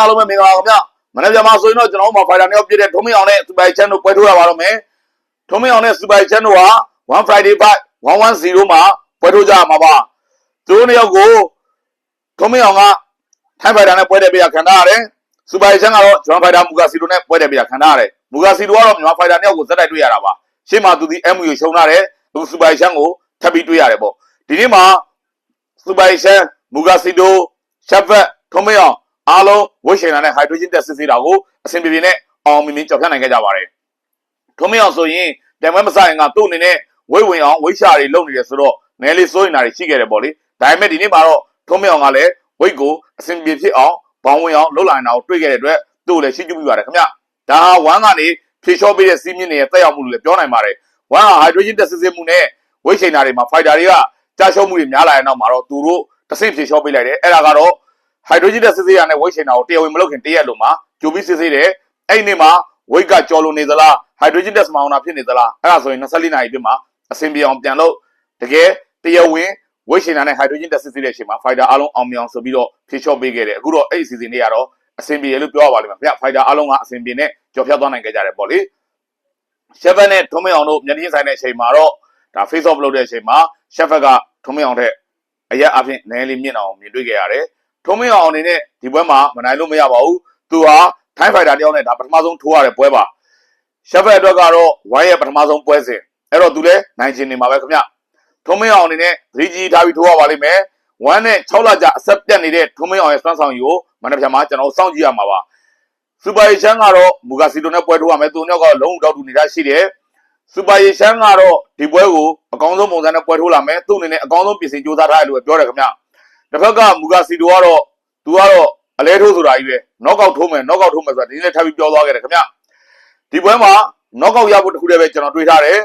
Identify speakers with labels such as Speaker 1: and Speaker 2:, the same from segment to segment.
Speaker 1: အားလုံးပဲမင်္ဂလာပါခင်ဗျမနေ့ကမှဆိုရင်တော့ကျွန်တော်တို့မှာဖိုင်တာနှစ်ယောက်ပြည့်တဲ့ထုံးမင်းအောင်နဲ့စူပိုင်ချန်တို့ပွဲထိုးရပါတော့မယ်ထုံးမင်းအောင်နဲ့စူပိုင်ချန်တို့ဟာ1 Friday fight 110မှာပွဲထိုးကြရမှာပါသူတို့နှစ်ယောက်ကိုထုံးမင်းအောင်ကထိုင်းဖိုင်တာနဲ့ပွဲတဲ့ပြရခံထားရတယ်စူပိုင်ချန်ကတော့ဂျွန်ဖိုင်တာမူဂါစီတိုနဲ့ပွဲတဲ့ပြရခံထားရတယ်မူဂါစီတိုကတော့မြန်မာဖိုင်တာနှစ်ယောက်ကိုဇက်တိုက်တွေ့ရတာပါရှေ့မှာသူဒီ MU ကိုရှုံးထားတယ်သူစူပိုင်ချန်ကိုထပ်ပြီးတွေ့ရတယ်ပေါ့ဒီနေ့မှာစူပိုင်ရှန်မူဂါစီတိုရှက်ဖက်ထုံးမင်းအောင် အားလုံးဝိရှင်လာနဲ့ဟိုက်ဒရိုဂျင်တက်စစ်စစ်တာကိုအဆင်ပြေပြေနဲ့အောင်မြင်မြင်ကြော်ဖြတ်နိုင်ခဲ့ကြပါတယ်ထုံးမင်းအောင်ဆိုရင်တံမွဲမဆိုင်ကသူ့အနေနဲ့ဝိတ်ဝင်အောင်ဝိရှာတွေလုပ်နေတယ်ဆိုတော့နဲလေးစိုးရင်တာတွေရှိခဲ့တယ်ပေါ့လေဒါပေမဲ့ဒီနေ့မှာတော့ထုံးမင်းအောင်ကလည်းဝိတ်ကိုအဆင်ပြေဖြစ်အောင်ဘောင်းဝင်အောင်လှုပ်လာနေတာကိုတွေ့ခဲ့တဲ့အတွက်သူ့ကိုလည်းရှိကျူးပြပါတယ်ခင်ဗျဒါဟာဝမ်းကနေဖြေလျှော့ပေးတဲ့စီးမြင့်တွေရဲ့တက်ရောက်မှုလို့လည်းပြောနိုင်ပါတယ်ဝမ်းဟာဟိုက်ဒရိုဂျင်တက်စစ်စစ်မှုနဲ့ဝိတ်ရှင်တာတွေမှာဖိုက်တာတွေကကြာရှုံးမှုတွေများလာတဲ့နောက်မှာတော့သူတို့တစ်ဆင့်ဖြေလျှော့ပေးလိုက်တယ်အဲ့ဒါကတော့ ဟိုက်ဒရိုဂျင်တက်စစ်စစ်ရနဲ့ဝိတ်ရှင်တာကိုတရားဝင်မလုပ်ခင်တရက်လုံးမှာကြိုပြီးစစ်စစ်တယ်အဲ့ဒီနေ့မှာဝိတ်ကကြော်လို့နေသလားဟိုက်ဒရိုဂျင်တက်စမောင်နာဖြစ်နေသလားအဲ့ဒါဆိုရင်24နာရီပြည့်မှာအဆင်ပြေအောင်ပြန်လို့တကယ်တရားဝင်ဝိတ်ရှင်တာနဲ့ဟိုက်ဒရိုဂျင်တက်စစ်စစ်တဲ့အချိန်မှာဖိုက်တာအားလုံးအောင်မြင်အောင်ဆိုပြီးတော့ဖြေလျှော့ပေးခဲ့တယ်အခုတော့အဲ့ဒီအစီအစဉ်လေးကတော့အဆင်ပြေရလို့ပြောရပါလိမ့်မယ်ခင်ဗျဖိုက်တာအားလုံးကအဆင်ပြေနဲ့ကြော်ဖြတ်သွားနိုင်ကြကြတယ်ပေါ့လေရှက်ဖက်နဲ့ထုံးမင်းအောင်တို့မျက်နှာချင်းဆိုင်တဲ့အချိန်မှာတော့ဒါ face off လုပ်တဲ့အချိန်မှာရှက်ဖက်ကထုံးမင်းအောင်ထက်အရက်အဖြစ်နည်းလေးမြင့်အောင်မြင်တွေ့ခဲ့ရတယ်။ ထုံးမင်းအောင်အနေနဲ့ဒီပွဲမှာမနိုင်လို့မရပါဘူး။သူဟာထိုင်းဖိုင်တာတယောက်နဲ့ဒါပထမဆုံးထိုးရတဲ့ပွဲပါ။ရှက်ဖက်အတွက်ကတော့ဝိုင်းရဲ့ပထမဆုံးပွဲစဉ်။အဲ့တော့သူလည်းနိုင်ချင်နေမှာပဲခင်ဗျ။ထုံးမင်းအောင်အနေနဲ့သတိကြီးထားပြီးထိုးရပါလိမ့်မယ်။ဝမ်းနဲ့6လကြာအဆက်ပြတ်နေတဲ့ထုံးမင်းအောင်ရဲ့စွမ်းဆောင်ရည်ကိုမနေ့ကမှကျွန်တော်စောင့်ကြည့်ရမှာပါ။စူပါရီချန်ကတော့မူဂါစီတိုနဲ့ပွဲထိုးရမယ်။သူတို့ကလုံးဝတောက်တူနေတာရှိတယ်။စူပါရီရှမ်းကတော့ဒီပွဲကိုအကောင်းဆုံးပုံစံနဲ့ပွဲထိုးလာမယ်သူ့အနေနဲ့အကောင်းဆုံးပြင်ဆင်ကြိုးစားထားတယ်လို့ပဲပြောတယ်ခင်ဗျ တစ်ဖက်ကမူဂါစီတိုကတော့သူကတော့အလဲထိုးဆိုတာကြီးပဲနော့ကောက်ထိုးမယ်နော့ကောက်ထိုးမယ်ဆိုတာဒီနေ့ထပ်ပြီးပြောသွားခဲ့တယ်ခင်ဗျဒီပွဲမှာနော့ကောက်ရဖို့တစ်ခုတည်းပဲကျွန်တော်တွေးထားတယ်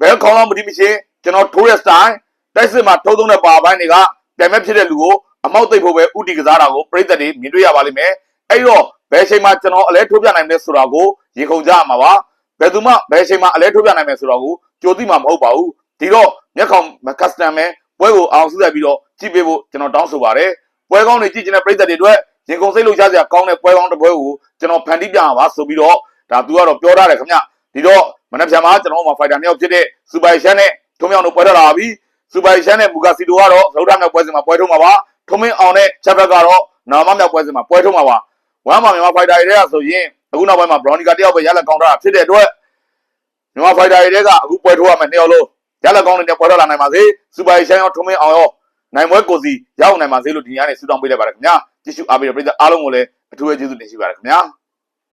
Speaker 1: ဘယ်ခေါင်းတော့မတိမချင်းကျွန်တော်ထိုးတဲ့စတိုင်တိုက်စစ်မှာထိုးသုံးတဲ့ပါပိုင်းတွေကပြန်မဲ့ဖြစ်တဲ့လူကိုအမောက်သိပ်ဖို့ပဲဥတီကစားတာကိုပြိသက်တွေမြင်တွေ့ရပါလိမ့်မယ်အဲ့တော့ဘယ်ချိန်မှာကျွန်တော်အလဲထိုးပြနိုင်မလဲဆိုတာကိုရေခုန်ကြရမှာပါဘယ်သူမှဘယ်အချိန်မှအလဲထုတ်ပြနိုင်မယ်ဆိုတော့ကိုကြိုသိမှာမဟုတ်ပါဘူးဒီတော့မျက်ခေါင်ကစတမ်ပဲပွဲကိုအောင်စုလိုက်ပြီးတော့ ကြည့်ပေးဖို့ကျွန်တော်တောင်းဆိုပါတယ်ပွဲကောင်းတွေကြည့်ချင်တဲ့ပရိသတ်တွေအတွက်ရင်ကုန်စိတ်လှုပ်ရှားစရာကောင်းတဲ့ပွဲကောင်းတစ်ပွဲကိုကျွန်တော်ဖန်တီးပြရပါဆိုပြီးတော့ဒါသူကတော့ပြောထားတယ်ခင်ဗျဒီတော့မနေ့ပြန်မှာကျွန်တော်တို့မှာဖိုက်တာနှစ်ယောက်ဖြစ်တဲ့စူပါရှန်နဲ့ထုံးမြောင်တို့ပွဲထွက်လာပါပြီစူပါရှန်နဲ့မူဂါစီတိုကတော့ဇောထမြောက်ပွဲစဉ်မှာပွဲထုံးမှာပါထုံးမင်းအောင်နဲ့ချက်ဘက်ကတော့နာမမြောက်ပွဲစဉ်မှာပွဲထုံးမှာပါဝမ်းမှာမြန်မာဖိုက်တာတွေကဆိုရင်အခုနောက်ပိုင်းမှာဘရော်နီကာတယောက်ပဲရလက်ကောင်းထားတာဖြစ်တဲ့အတွက်မြန်မာဖိုက်တာတွေကအခုပွဲထိုးရမယ်နှစ်ယောက်လုံးရလက်ကောင်းနေတဲ့ပွဲတော်လာနိုင်ပါစေစူပါရီရှန်ရောထုံးမင်းအောင်ရော နိုင်ပွဲကိုစီရောက်နိုင်ပါစေလို့ဒီညနေဆုတောင်းပေးလိုက်ပါတယ်ခင်ဗျာကြည့်ရှုအားပေးတဲ့ပရိသတ်အားလုံးကိုလည်းအထူးပဲကျေးဇူးတင်ရှိပါတယ်ခင်ဗျာ